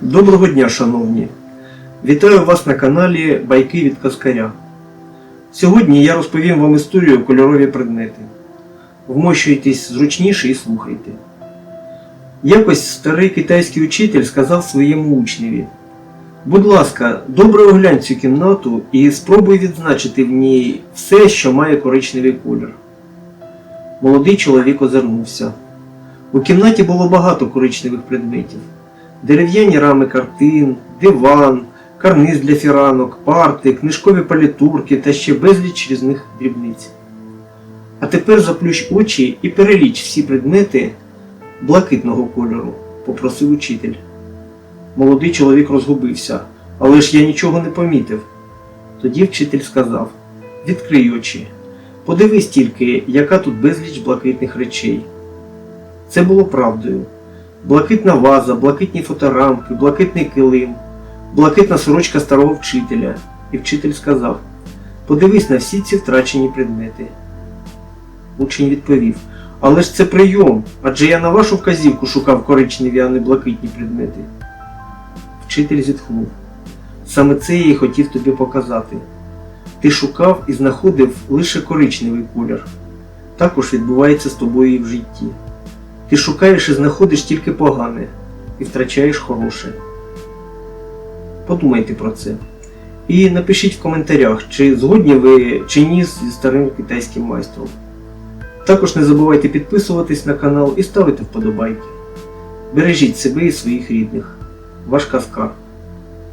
Доброго дня, шановні! Вітаю вас на каналі Байки від Каскаря. Сьогодні я розповім вам історію кольорові предмети. Вмощуйтесь зручніше і слухайте. Якось старий китайський учитель сказав своєму учневі: Будь ласка, добре оглянь цю кімнату і спробуй відзначити в ній все, що має коричневий колір. Молодий чоловік озирнувся. У кімнаті було багато коричневих предметів дерев'яні рами картин, диван, карниз для фіранок, парти, книжкові палітурки та ще безліч різних дрібниць. А тепер заплющ очі і переліч всі предмети блакитного кольору, попросив учитель. Молодий чоловік розгубився, але ж я нічого не помітив. Тоді вчитель сказав: Відкрий очі, подивись тільки, яка тут безліч блакитних речей. Це було правдою блакитна ваза, блакитні фоторамки, блакитний килим, блакитна сорочка старого вчителя. І вчитель сказав: Подивись на всі ці втрачені предмети. Учень відповів: Але ж це прийом, адже я на вашу вказівку шукав коричневі, а не блакитні предмети. Вчитель зітхнув. Саме це я і хотів тобі показати. Ти шукав і знаходив лише коричневий колір. Також відбувається з тобою і в житті. Ти шукаєш і знаходиш тільки погане і втрачаєш хороше. Подумайте про це. І напишіть в коментарях, чи згодні ви чи ні зі старим китайським майстром. Також не забувайте підписуватись на канал і ставити вподобайки. Бережіть себе і своїх рідних. Ваш Каскар.